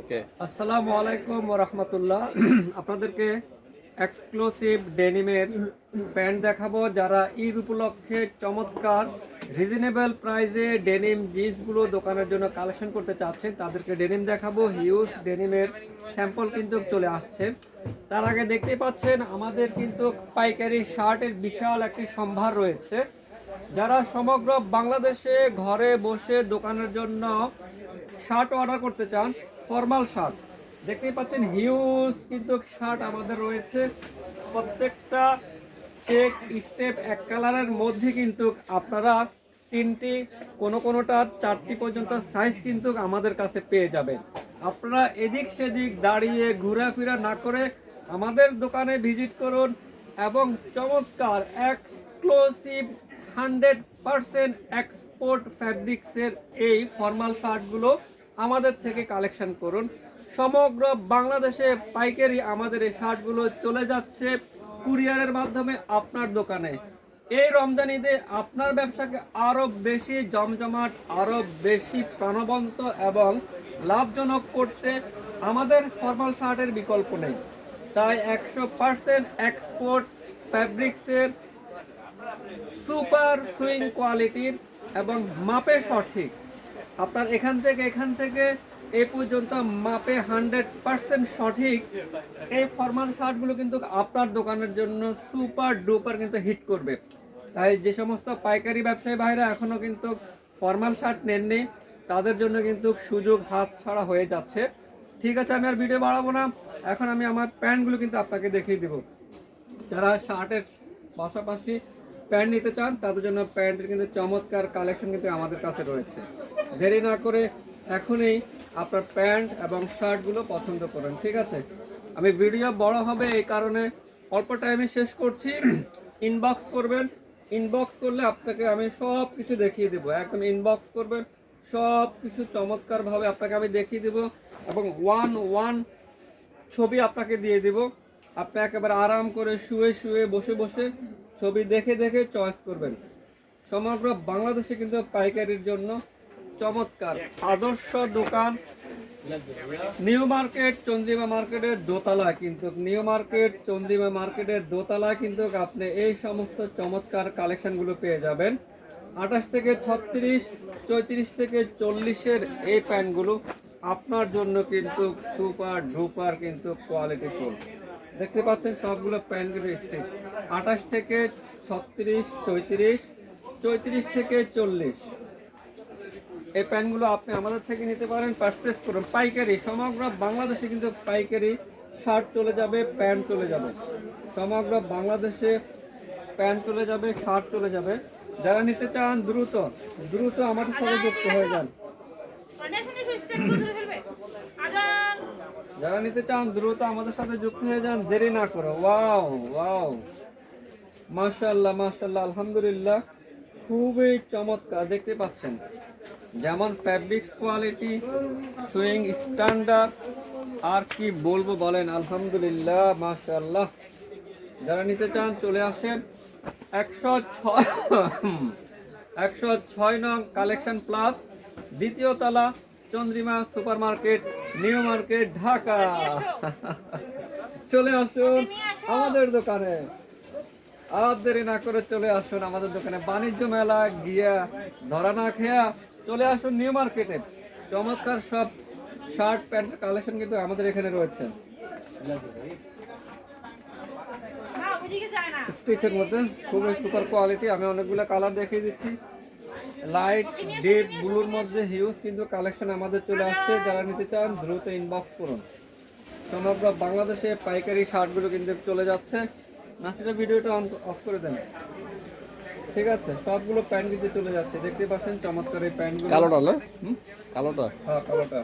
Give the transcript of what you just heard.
ওকে আসসালামু আলাইকুম রহমতুল্লাহ। আপনাদেরকে এক্সক্লুসিভ ডেনিমের প্যান্ট দেখাবো, যারা ঈদ উপলক্ষে চমৎকার রিজনেবল প্রাইসে ডেনিম জিন্সগুলো দোকানের জন্য কালেকশন করতে চাচ্ছেন, তাদেরকে ডেনিম দেখাবো। হিউজ ডেনিমের স্যাম্পল কিন্তু চলে আসছে। তার আগে দেখতেই পাচ্ছেন, আমাদের কিন্তু পাইকারি শার্টের বিশাল একটি সম্ভার রয়েছে। যারা সমগ্র বাংলাদেশে ঘরে বসে দোকানের জন্য শার্ট অর্ডার করতে চান ফর্মাল শার্ট। দেখতেই পাচ্ছেন হিউজ কিন্তু শার্ট আমাদের রয়েছে। প্রত্যেকটা চেক স্টেপ এক কালারের মধ্যে কিন্তু আপনারা তিনটি, কোনো কোনোটার চারটি পর্যন্ত সাইজ কিন্তু আমাদের কাছে পেয়ে যাবেন। আপনারা এদিক সেদিক দাঁড়িয়ে ঘোরাফেরা না করে আমাদের দোকানে ভিজিট করুন এবং চমৎকার এক্সক্লুসিভ হান্ড্রেড পারসেন্ট এক্সপোর্ট ফ্যাব্রিক্সের এই ফর্মাল শার্টগুলো আমাদের থেকে কালেকশন করুন। সমগ্র বাংলাদেশে পাইকারি আমাদের এই শার্টগুলো চলে যাচ্ছে কুরিয়ারের মাধ্যমে আপনার দোকানে। এই রমজান ঈদে আপনার ব্যবসাকে আরও বেশি জমজমাট আরও বেশি প্রাণবন্ত এবং লাভজনক করতে আমাদের ফর্মাল শার্টের বিকল্প নেই। তাই একশো পার্সেন্ট এক্সপোর্ট ফ্যাব্রিক্সের সুপার সুইং কোয়ালিটির এবং মাপে সঠিক আপনার এখান থেকে এখান থেকে এ পর্যন্ত মাপে হান্ড্রেড পার্সেন্ট সঠিক। এই ফর্মাল শার্টগুলো কিন্তু আপনার দোকানের জন্য সুপার ডুপার কিন্তু হিট করবে। তাই যে সমস্ত পাইকারি ব্যবসায়ী ভাইরা এখনও কিন্তু ফর্মাল শার্ট নেননি, তাদের জন্য কিন্তু সুযোগ হাত ছাড়া হয়ে যাচ্ছে। ঠিক আছে, আমি আর ভিডিও বাড়াবো না। এখন আমি আমার প্যান্টগুলো কিন্তু আপনাকে দেখিয়ে দেবো। যারা শার্টের পাশাপাশি প্যান্ট নিতে চান, তাদের জন্য প্যান্টের কিন্তু চমৎকার কালেকশন কিন্তু আমাদের কাছে রয়েছে। দেরি না করে এখনই আপনার প্যান্ট এবং শার্টগুলো পছন্দ করেন, ঠিক আছে? আমি ভিডিও বড় হবে এই কারণে অল্প টাইমে শেষ করছি। ইনবক্স করবেন ইনবক্স করলে আপনাকে আমি সব কিছু দেখিয়ে দেবো। একদম ইনবক্স করবেন, সব কিছু চমৎকারভাবে আপনাকে আমি দেখিয়ে দেবো এবং ওয়ান ওয়ান ছবি আপনাকে দিয়ে দিব। আপনি একেবারে আরাম করে শুয়ে শুয়ে বসে বসে ছবি দেখে দেখে চয়েস করবেন। সমগ্র বাংলাদেশে কিন্তু পাইকারির জন্য চমৎকার আদর্শ দোকান। নিউ মার্কেট, চন্দ্রিমা মার্কেটের দোতলা কিন্তু, নিউ মার্কেট, চন্দ্রিমা মার্কেটের দোতলা কিন্তু আপনি এই সমস্ত চমৎকার কালেকশনগুলো পেয়ে যাবেন। আঠাশ থেকে ছত্রিশ, চৌত্রিশ থেকে চল্লিশের এই প্যান্টগুলো আপনার জন্য কিন্তু সুপার ডুপার কিন্তু কোয়ালিটি ফুল দেখতে পাচ্ছেন সবগুলো প্যান্টগুলো স্টিচ আঠাশ থেকে ছত্রিশ, চৈত্রিশ চৈত্রিশ থেকে চল্লিশ। এই প্যান্টগুলো আপনি আমাদের থেকে নিতে পারেন পারচেস করুন। পাইকারি, সমগ্র বাংলাদেশে কিন্তু পাইকারি শার্ট চলে যাবে, প্যান্ট চলে যাবে। সমগ্র বাংলাদেশে প্যান্ট চলে যাবে, শার্ট চলে যাবে। যারা নিতে চান, দ্রুত দ্রুত আমাদের সাথে যুক্ত হয়ে যান। যারা নিতে চান, দ্রুত আমাদের সাথে যুক্ত হয়ে যান। দেরি না করো। Wow wow. মাশাল্লাহ মাশাল্লাহ আলহামদুলিল্লাহ। খুবই চমৎকার, দেখতে পাচ্ছেন। যেমন ফ্যাব্রিক্স কোয়ালিটি সুইং স্ট্যান্ডার্ড আর কি বলব বলেন, আলহামদুলিল্লাহ মাশাল্লাহ যারা নিতে চান, চলে আসেন। একশো ছয় একশো ছয় নং কালেকশন প্লাস দ্বিতীয় তলা। Chandrima super market new market Dhaka. চলে আসুন আমাদের দোকানে। আর দেরি না করে চলে আসুন আমাদের দোকানে। বাণিজ্য মেলা গিয়া ধরা না খেয়া চলে আসুন নিউ মার্কেটে। চমৎকার সব শার্ট প্যান্ট কালেকশন কিন্তু আমাদের এখানে রয়েছে। স্টিচের মধ্যে খুবই সুপার কোয়ালিটি। আমি অনেকগুলো কালার দেখিয়ে দিচ্ছি। লাইট ডিপ ব্লুর মধ্যে হিউজ কিন্তু কালেকশন আমাদের চলে আসছে। যারা নিতে চান দ্রুত ইনবক্স করুন। সমগ্র বাংলাদেশে পাইকারি শার্টগুলো কিন্তু চলে যাচ্ছে। নাসিরা ভিডিওটা অন অফ করে দেন। ঠিক আছে সবগুলো প্যান্ট কিন্তু চলে যাচ্ছে। দেখতে পাচ্ছেন চমৎকার এই প্যান্টগুলো কালোটা না? হুম? কালোটা? হ্যাঁ কালোটা।